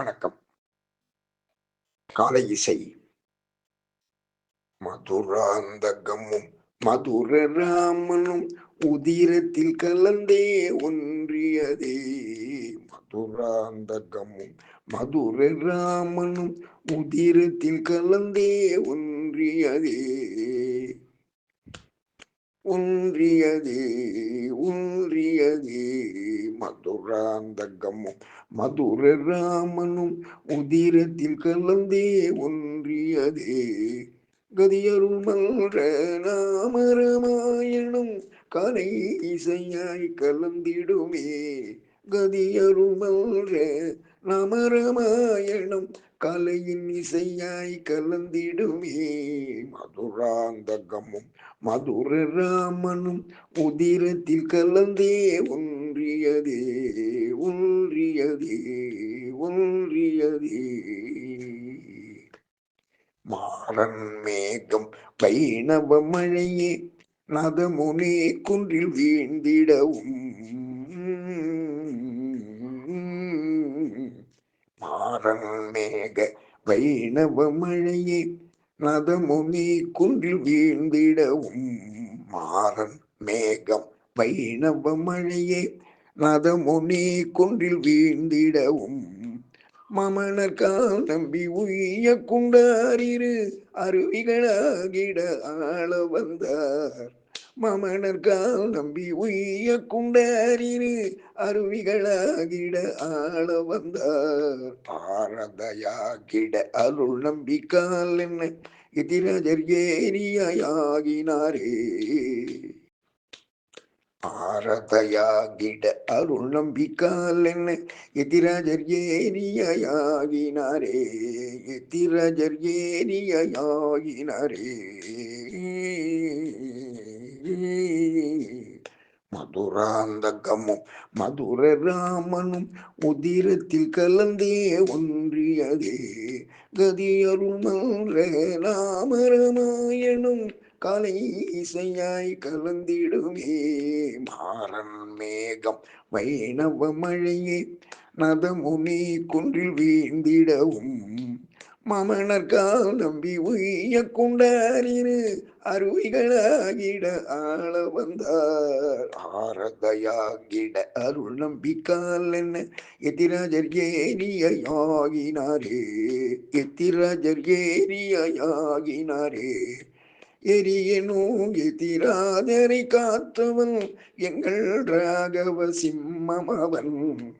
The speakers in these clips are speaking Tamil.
வணக்கம். காலை இசை. மதுராந்தகமும் மதுர ராமனும் உதிரத்தில் கலந்தே ஒன்றியதே. மதுராந்தகமும் மதுர ராமனும் உதிரத்தில் கலந்தே ஒன்றியதே. ஒன்றியதே ஒன்றியதே மதுராந்தகமும் மதுர ராமனும் உதிரத்தில் கலந்தே ஒன்றியதே கதியருள் மன்ற நாமரமாயணம் கலை இசையாய் கலந்திடுமே. கதியருள் மன்ற நாமரமாயணம் கலையின் இசையாய் கலந்திடுமே. மதுராந்தகமும் மதுர ராமனும் உதிரத்தில் கலந்தே ஒன்றியதே ஒன்றியதே ஒன்றியதே. மாறன் மேகம் வைணவ மழையே நதமுனே குன்றில் வீழ்ந்திடவும். மாறன் மேக வைணவ மழையே நதமுனி குன்றில் வீழ்ந்திடவும். மாறன் மேகம் வைணவ மழையே நதமுனி குன்றில் வீழ்ந்திடவும். மமணர்கால் நம்பி உய்ய குண்டாரிரு அருவிகளாகிட ஆள வந்தார். மமணர்கால் நம்பி உய்ய குண்டாரினு அருவிகளாகிட ஆள வந்தார். பாரதையாகிட அருள் நம்பிக்கால் என்ன எதிரஜர் ஏரியாகினாரே பாரதையாகிட அருள் நம்பிக்கால் என்ன எதிரஜர் ஏரியாகினாரே எதிரஜர் ஏரியாகினாரே மதுராந்தகமும் மதுர ராமனும் உதிரத்தில் கலந்தே ஒன்றியதே. கதியருள் மன்ற ராமரமாயணம் கலை இசையாய் கலந்திடுமே. மாறன் மேகம் வைணவ மழையே நதமுனி குன்றில் வீழ்ந்திடவும் மமணர்கால் நம்பி உய்ய குண்டாரிரு அருவிகளாகிட ஆள வந்தார். ஆரதையாகிட அருள் நம்பிக்கால் என்ன? எத்திராஜர் ஏரியாகினாரே எத்திராஜர் ஏரியாகினாரே எரியனோ எதிராதரை காத்தவன் எங்கள் ராகவ சிம்மம் அவன்.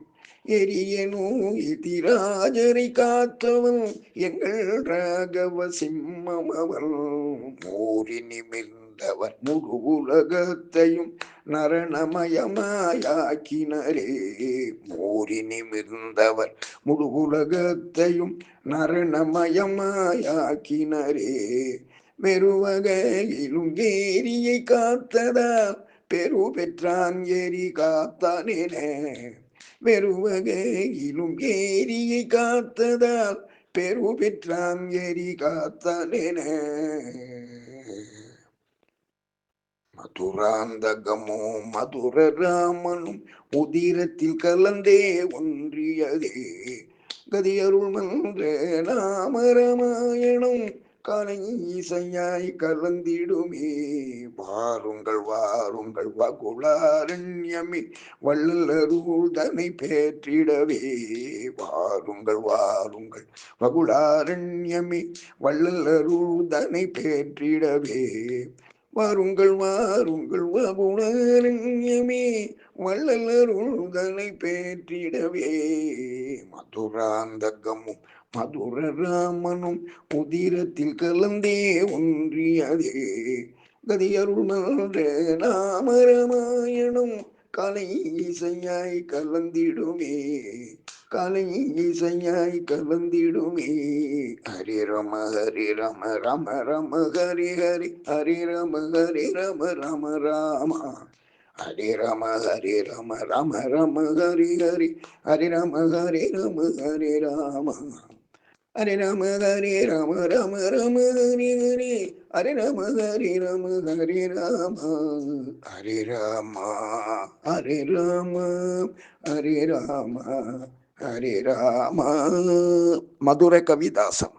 எரியனோ எதிராஜரை காத்தவன் எங்கள் ராகவ சிம்மம் அவன் மூறி நிமிர்ந்தவன் முழு உலகத்தையும் நரணமயமாயாக்கினரே. மூறி நிமிர்ந்தவர் முழு உலகத்தையும் நரணமயமாயாக்கினரே. மெருவகையிலும் ஏரியை காத்ததால் பெரு பெற்றான் ஏரி காத்தானேன. வெறுவகையிலும் ஏரியை காத்ததால் பெரு பெற்றான் ஏரி காத்தானேன மதுராந்தகமோ மதுர ராமனும் உதிரத்தில் கலந்தே ஒன்றியதே. கதியருள் மன்ற நாமரமாயணம் கலை இசையாய் கலந்திடுமே. வாருங்கள் வாருங்கள் வகுளாரண்யமே வள்ளலருதனை பேற்றிடவே. வாருங்கள் வாருங்கள் வகுளாரண்யமே வள்ளலருதனை பேற்றிடவே. வாருங்கள் வாருங்கள் வகுணரண்யமே வள்ளலருதனை பேற்றிடவே. மதுராந்தகமும் மதுரராமனும் உதிரத்தில் கலந்தே ஒன்றியதே. கதியருள் மன்ற கலை இசையாய் கலந்திடுமே. கலை இசையாய் கலந்திடுமே. ஹரி ரம ஹரி ரம ரம ரம ஹரி ஹரி ஹரி ரம ஹரி ரம ரம ராம. ஹரி ரம ஹரி ரம ரம ரம ஹரி ஹரி ஹரி ரம ஹரி ரம ஹரி ராம. ஹரே ராம ஹரே ராம ராம ராம ஹரே ஹரே. ஹரே ராம ஹரே ராம ஹரே ராம. ஹரே ராம ஹரே ராம ஹரே ராம ஹரே ராம. மதுர கவிதாசம்.